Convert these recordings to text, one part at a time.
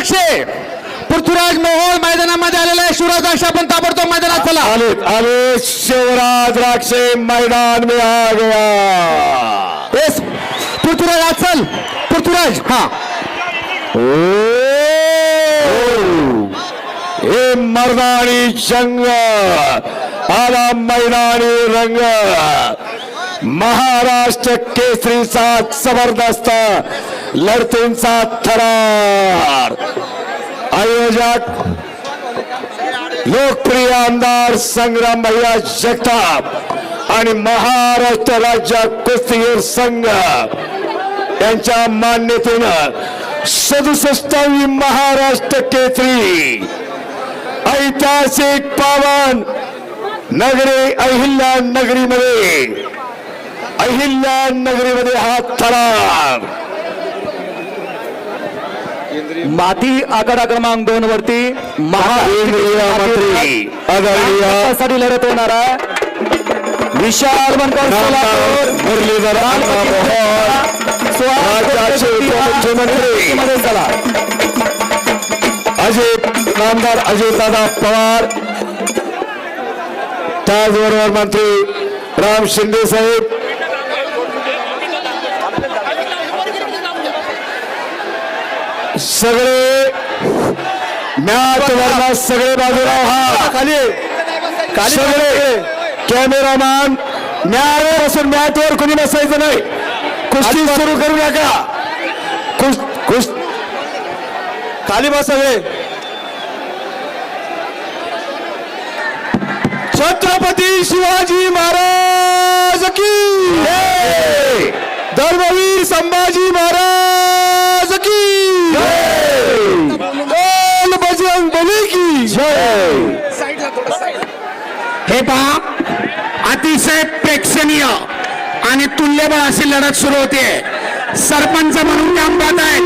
द्राक्षे पृथ्वीराज मोहोळ मैदानामध्ये आलेला आहे. शिवराज द्राक्षे आपण ताबडतोब मैदानात चला. आले आले शिवराज राक्षे मैदान में आ गया. येस पृथ्वीराज आज चल पृथ्वीराज हा. हे मर्दानी जंग. आला मैदानी रंग. महाराष्ट्र केसरीचा जबरदस्त लढतींचा थरार आयोजक लोकप्रिय आमदार संग्राम भैया जगताप आणि महाराष्ट्र राज्य कुस्तीगीर संघ यांच्या मान्यतेनं सदुसष्टावी महाराष्ट्र केसरी ऐतिहासिक पावन नगरी अहिल्या नगरीमध्ये अहिल्या नगरीमध्ये हा थरार. माती आकडा क्रमांक दोन वरती केंद्रीय मंत्री आदरणीयसाठी लढत होणार आहे. विशाल बनकर अजित नामदार अजितदादा पवार. त्याचबरोबर मंत्री राम शिंदे साहेब. सगळे मॅच वरला सगळे बाजूला हा खाली. सगळे कॅमेरामॅन मॅच बसून मॅच वर कोणी बसायचं नाही. कुस्ती सुरू करू नका. कुस कुस. खाली बसावे छत्रपती शिवाजी महाराज की! धर्मवीर संभाजी महाराज हे पहा अतिशय प्रेक्षणीय आणि तुल्यबळ अशी लढत सुरू होते सरपंच म्हणून काम पाहत आहेत.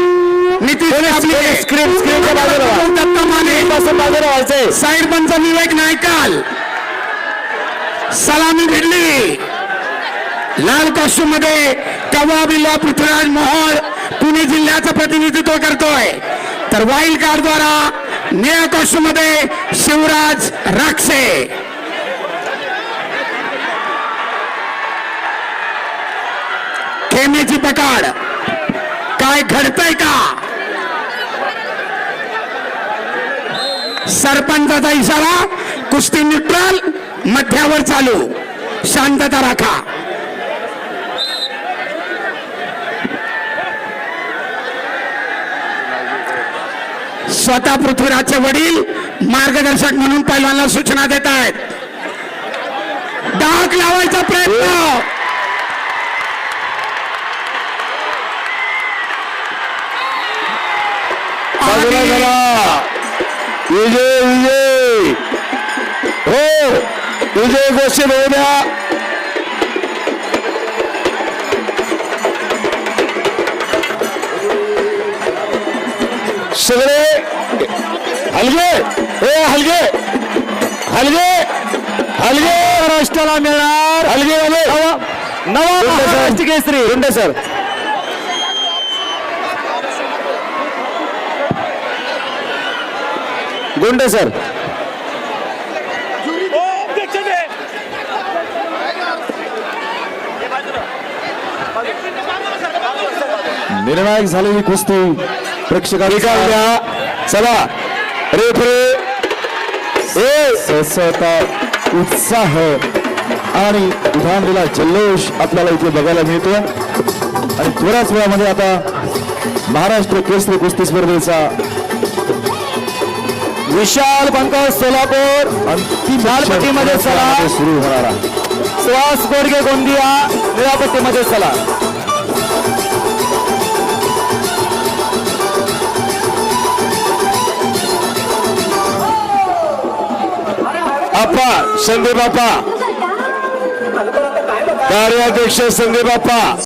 नितीश साईड पंच विवेक नायकाल. सलामी भिडली लाल कॉस्ट्यूममध्ये कवा बिल्ला पृथ्वीराज मोहोळ पुणे जिल्ह्याचं प्रतिनिधित्व करतोय. तर वाईल्ड कार्ड द्वारा निळ्या कॉस्ट्यूममध्ये शिवराज राक्षे पकड काय घडतंय का? सरपंचाचा इशारा कुस्ती न्यूट्रल मध्यावर चालू. शांतता राखा. स्वतः पृथ्वीराजचे वडील मार्गदर्शक म्हणून पहिल्यांदा सूचना देत आहेत डाक लावायचा प्रयत्न. बाजूला आणि करा विजय विजय हो विजय घोषित होऊ द्या सगळे हलगे ए हलगे हलगे हलगे महाराष्ट्राला मिळणार हलगे वाले नवा महाराष्ट्र केसरी रुंडे सर गुंडे सर. निर्णायक झालेली कुस्ती प्रेक्षका द्या. चला. रेफरी उत्साह आणि उधाणलेला जल्लोष आपल्याला इथे बघायला मिळतो आणि थोड्याच वेळामध्ये आता महाराष्ट्र केसरी कुस्ती स्पर्धेचा विशाल पंकज सोलापूर। अंतिम लालपट्टीमध्ये चला सुरू होणारा सुहास गोडगे गोंदिया निळापट्टीमध्ये चला अप्पा संदीप अप्पा कार्याध्यक्ष संदीप अप्पा